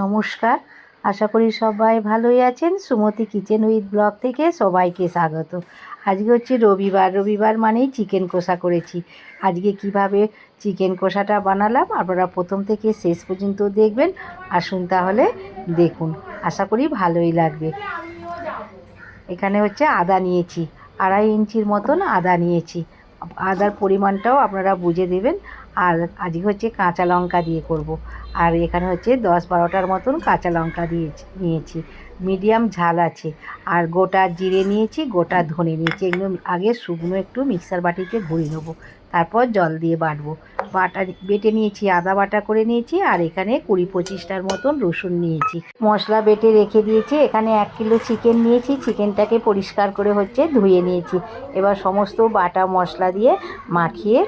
নমস্কার। আশা করি সবাই ভালোই আছেন। সুমতি কিচেন উইথ ব্লগ থেকে সবাইকে স্বাগত। আজকে হচ্ছে রবিবার। রবিবার মানেই চিকেন কষা করেছি। আজকে কীভাবে চিকেন কষাটা বানালাম আপনারা প্রথম থেকে শেষ পর্যন্ত দেখবেন। আসুন তাহলে দেখুন। আশা করি ভালোই লাগবে। এখানে হচ্ছে আদা নিয়েছি। আড়াই ইঞ্চির মতন আদা নিয়েছি। আদার পরিমাণটাও আপনারা বুঝে দেবেন। আর আজকে হচ্ছে কাঁচা লঙ্কা দিয়ে করব। আর এখানে হচ্ছে দশ বারোটার মতন কাঁচা লঙ্কা দিয়েছি নিয়েছি মিডিয়াম ঝাল আছে। আর গোটা জিরে নিয়েছি, গোটা ধনে নিয়েছি। এগুলো আগে শুকনো একটু মিক্সার বাটিতে ঘুরিয়ে নেব। তারপর জল দিয়ে বাটবো। বাটা বেটে নিয়েছি, আদা বাটা করে নিয়েছি, আর এখানে কুড়ি পঁচিশটার মতন রসুন নিয়েছি। মশলা বেটে রেখে দিয়েছি। এখানে এক কিলো চিকেন নিয়েছি। চিকেনটাকে পরিষ্কার করে হচ্ছে ধুয়ে নিয়েছি। এবার সমস্ত বাটা মশলা দিয়ে মাখিয়ে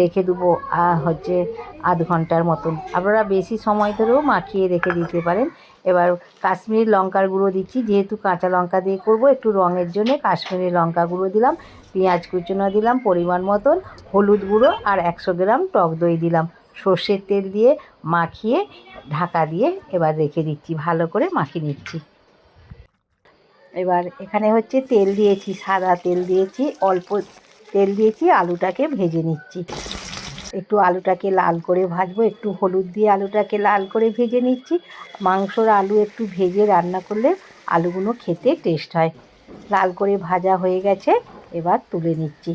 রেখে দেবো হচ্ছে আধ ঘণ্টার মতন। আপনারা বেশি সময় ধরেও মাখিয়ে রেখে দিতে পারেন। এবার কাশ্মীরি লঙ্কার গুঁড়ো দিচ্ছি, যেহেতু কাঁচা লঙ্কা দিয়ে করব, একটু রঙের জন্য কাশ্মীরি লঙ্কা গুঁড়ো দিলাম, পেঁয়াজ কুচনো দিলাম, পরিমাণ মতন, হলুদ গুঁড়ো আর একশো গ্রাম টক দই দিলাম। সর্ষের তেল দিয়ে মাখিয়ে ঢাকা দিয়ে এবার রেখে দিচ্ছি, ভালো করে মাখিয়ে নিচ্ছি। এবার এখানে হচ্ছে তেল দিয়েছি, সাদা তেল দিয়েছি, অল্প তেল দিয়েছি, আলুটাকে ভেজে নিচ্ছি। একটু আলুটাকে লাল করে ভাজবো, একটু হলুদ দিয়ে আলুটাকে লাল করে ভেজে নিচ্ছি। মাংসর আলু একটু ভেজে রান্না করলে আলুগুলো খেতে টেস্ট হয়। লাল করে ভাজা হয়ে গেছে, এবার তুলে নিচ্ছি।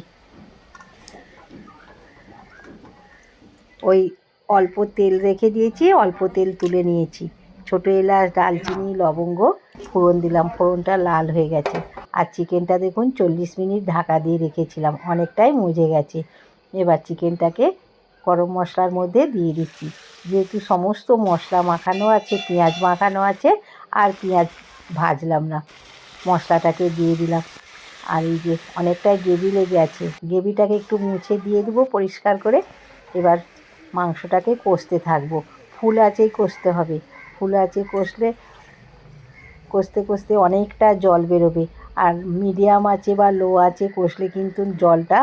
ওই অল্প তেল রেখে দিয়েছি, অল্প তেল তুলে নিয়েছি। ছোটো এলাচ, ডালচিনি, লবঙ্গ, ফোড়ন দিলাম, ফোড়নটা লাল হয়ে গেছে। আর চিকেনটা দেখুন, চল্লিশ মিনিট ঢাকা দিয়ে রেখেছিলাম, অনেকটাই মজে গেছে। এবার চিকেনটাকে গরম মশলার মধ্যে দিয়ে দিচ্ছি। যেহেতু সমস্ত মশলা মাখানো আছে, পেঁয়াজ মাখানো আছে, আর পেঁয়াজ ভাজলাম না। মশলাটাকে দিয়ে দিলাম। আর এই যে অনেকটাই গ্রেভি লেগে আছে, গ্রেভিটাকে একটু মুছে দিয়ে দেবো পরিষ্কার করে। এবার মাংসটাকে কষতে থাকব। ফুল আঁচেই কষতে হবে। ফুল আঁচে কষলে, কষতে কষতে অনেকটা জল বেরোবে। আর মিডিয়াম আছে বা লো আছে কষলে কিন্তু জলটা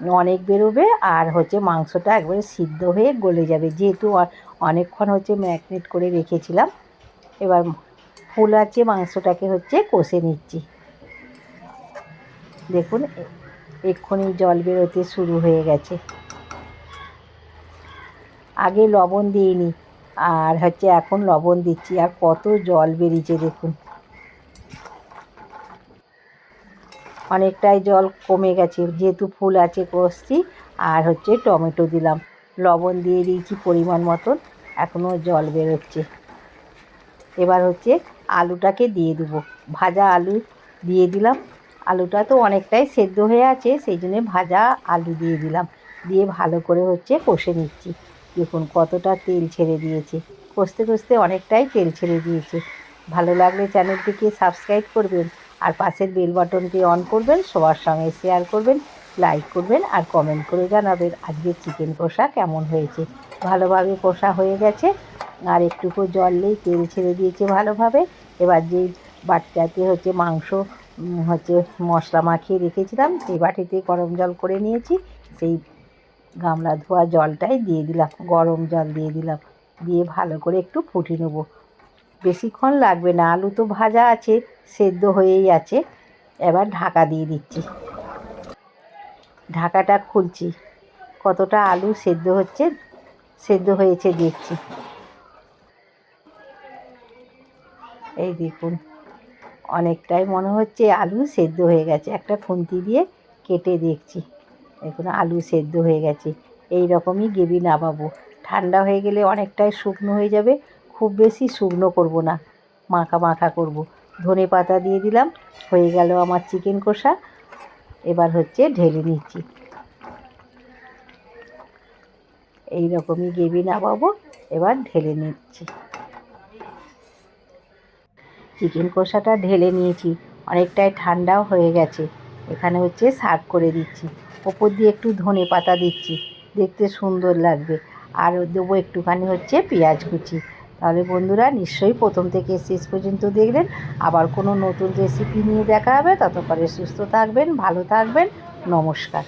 অনেক বেরোবে আর হচ্ছে মাংসটা একবারে সিদ্ধ হয়ে গলে যাবে। যেহেতু অনেকক্ষণ হচ্ছে ম্যাগনেট করে রেখেছিলাম, এবার ফুল আছে, মাংসটাকে হচ্ছে কষে নিচ্ছি। দেখুন এক্ষুনি জল বেরোতে শুরু হয়ে গেছে। আগে লবণ দিইনি, আর হচ্ছে এখন লবণ দিচ্ছি, আর কত জল বেরিয়েছে দেখুন। অনেকটাই জল কমে গেছে। যেহেতু ফুল আছে কষছি, আর হচ্ছে টমেটো দিলাম। লবণ দিয়ে দিয়েছি পরিমাণ মতন এখনও জল বেরোচ্ছে। এবার হচ্ছে আলুটাকে দিয়ে দেবো। ভাজা আলু দিয়ে দিলাম। আলুটা তো অনেকটাই সেদ্ধ হয়ে আছে, সেই জন্যে ভাজা আলু দিয়ে দিলাম। দিয়ে ভালো করে হচ্ছে কষে নিচ্ছি। দেখুন কতটা তেল ছেড়ে দিয়েছে। কষতে কষতে অনেকটাই তেল ছেড়ে দিয়েছে। ভালো লাগলে চ্যানেলটিকে সাবস্ক্রাইব করবেন। আর পাশের বেল বাটনটি অন করবেন, সবার সঙ্গে শেয়ার করবেন লাইক করবেন আর কমেন্ট করে জানাবেন আজকে চিকেন কষা কেমন হয়েছে। ভালোভাবে কষা হয়ে গেছে, আর একটুকু জল নেই, তেল ছেড়ে দিয়েছে ভালোভাবে। এবার যেই বাটিটাতে হচ্ছে মাংস হচ্ছে মশলা মাখিয়ে রেখেছিলাম, সেই বাটিতে গরম জল করে নিয়েছি, সেই গামলা ধোয়া জলটাই দিয়ে দিলাম, গরম জল দিয়ে দিলাম, দিয়ে ভালো করে একটু ফুটিয়ে নেব। বেশিক্ষণ লাগবে না, আলু তো ভাজা আছে। সেদ্ধ হয়েই আছে। এবার ঢাকা দিয়ে দিচ্ছি। ঢাকাটা খুলছি। কতটা আলু সেদ্ধ হচ্ছে, সেদ্ধ হয়েছে দেখছি। এই দেখুন, অনেকটাই মনে হচ্ছে আলু সেদ্ধ হয়ে গেছে। একটা খুন্তি দিয়ে কেটে দেখছি। দেখুন, আলু সেদ্ধ হয়ে গেছে। এই রকমই গেবি নামাবো। ঠান্ডা হয়ে গেলে অনেকটাই শুকনো হয়ে যাবে। খুব বেশি শুকনো করব না। মাখা মাখা করব। ধনে পাতা দিয়ে দিলাম। হয়ে গেল আমার চিকেন কষা। এবার হচ্ছে ঢেলে নিচ্ছি। এই রকমই গ্রেভি নামাবো। এবার ঢেলে নিচ্ছি। চিকেন কষাটা ঢেলে নিয়েছি। অনেকটাই ঠান্ডাও হয়ে গেছে। এখানে হচ্ছে সার্ভ করে দিচ্ছি। ওপর দিয়ে একটু ধনে পাতা দিচ্ছি। দেখতে সুন্দর লাগবে। আর দেবো একটুখানি হচ্ছে পেঁয়াজ কুচি। তাহলে বন্ধুরা নিশ্চয়ই প্রথম থেকে শেষ পর্যন্ত দেখলেন আবার কোনো নতুন রেসিপি নিয়ে দেখা হবে। ততক্ষণে সুস্থ থাকবেন, ভালো থাকবেন। নমস্কার।